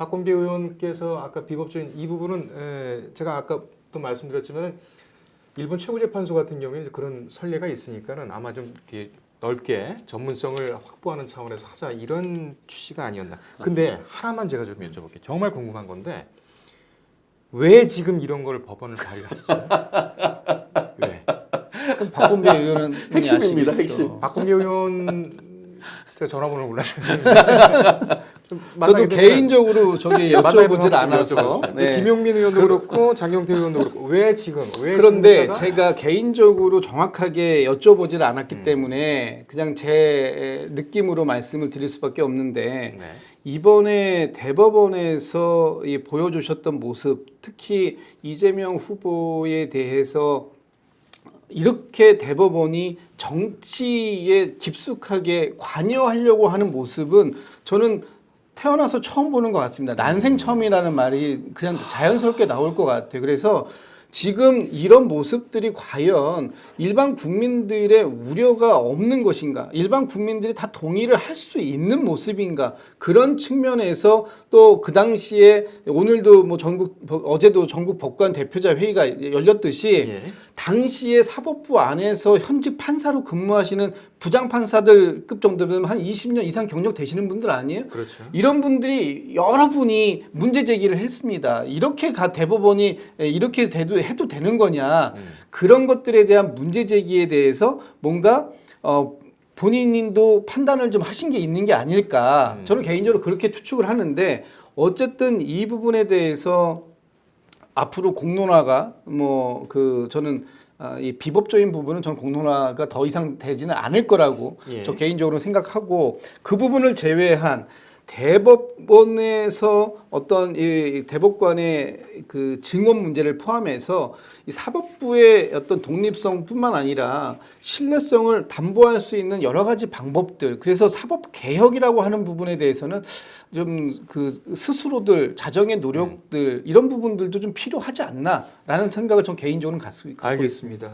박범계 의원께서 아까 비법적인 이 부분은 에, 제가 아까 또 말씀드렸지만 일본 최고재판소 같은 경우에 그런 선례가 있으니까는 아마 좀 넓게 전문성을 확보하는 차원에서 하자 이런 취지가 아니었나. 근데 하나만 제가 좀 여쭤볼게요. 정말 궁금한 건데 왜 지금 이런 걸 법원을 발의하셨어요? 왜? 박범계 의원은 핵심입니다, 아시겠죠. 핵심. 박범계 의원 제가 전화번호 몰랐어요. 좀 저도 개인적으로 저기 여쭤보질 않아서. 네. 김용민 의원도 그렇고 장경태 의원도 그렇고 왜 지금 왜 그런데 지금까지가- 제가 개인적으로 정확하게 여쭤보질 않았기 음. 때문에 그냥 제 느낌으로 말씀을 드릴 수밖에 없는데 네. 이번에 대법원에서 이 보여주셨던 모습, 특히 이재명 후보에 대해서 이렇게 대법원이 정치에 깊숙하게 관여하려고 하는 모습은 저는 태어나서 처음 보는 것 같습니다. 난생 처음이라는 말이 그냥 자연스럽게 나올 것 같아요. 그래서 지금 이런 모습들이 과연 일반 국민들의 우려가 없는 것인가? 일반 국민들이 다 동의를 할 수 있는 모습인가? 그런 측면에서 또 그 당시에 오늘도 뭐 전국 어제도 전국 법관 대표자 회의가 열렸듯이 예. 당시에 사법부 안에서 현직 판사로 근무하시는 부장 판사들급 정도면 한 20년 이상 경력 되시는 분들 아니에요? 그렇죠. 이런 분들이 여러분이 문제 제기를 했습니다. 이렇게 가 대법원이 이렇게 돼도 해도 되는 거냐? 음. 그런 것들에 대한 문제 제기에 대해서 뭔가 어 본인도 판단을 좀 하신 게 있는 게 아닐까? 음. 저는 개인적으로 그렇게 추측을 하는데 어쨌든 이 부분에 대해서 앞으로 공론화가 뭐 그 저는 아, 이 비법적인 부분은 전 공론화가 더 이상 되지는 않을 거라고 예. 저 개인적으로 생각하고 그 부분을 제외한 대법원에서 어떤 이 대법관의 그 증언 문제를 포함해서 이 사법부의 어떤 독립성뿐만 아니라 신뢰성을 담보할 수 있는 여러 가지 방법들 그래서 사법 개혁이라고 하는 부분에 대해서는 좀 그 스스로들 자정의 노력들 이런 부분들도 좀 필요하지 않나라는 생각을 전 개인적으로는 갖고 있습니다. 알겠습니다.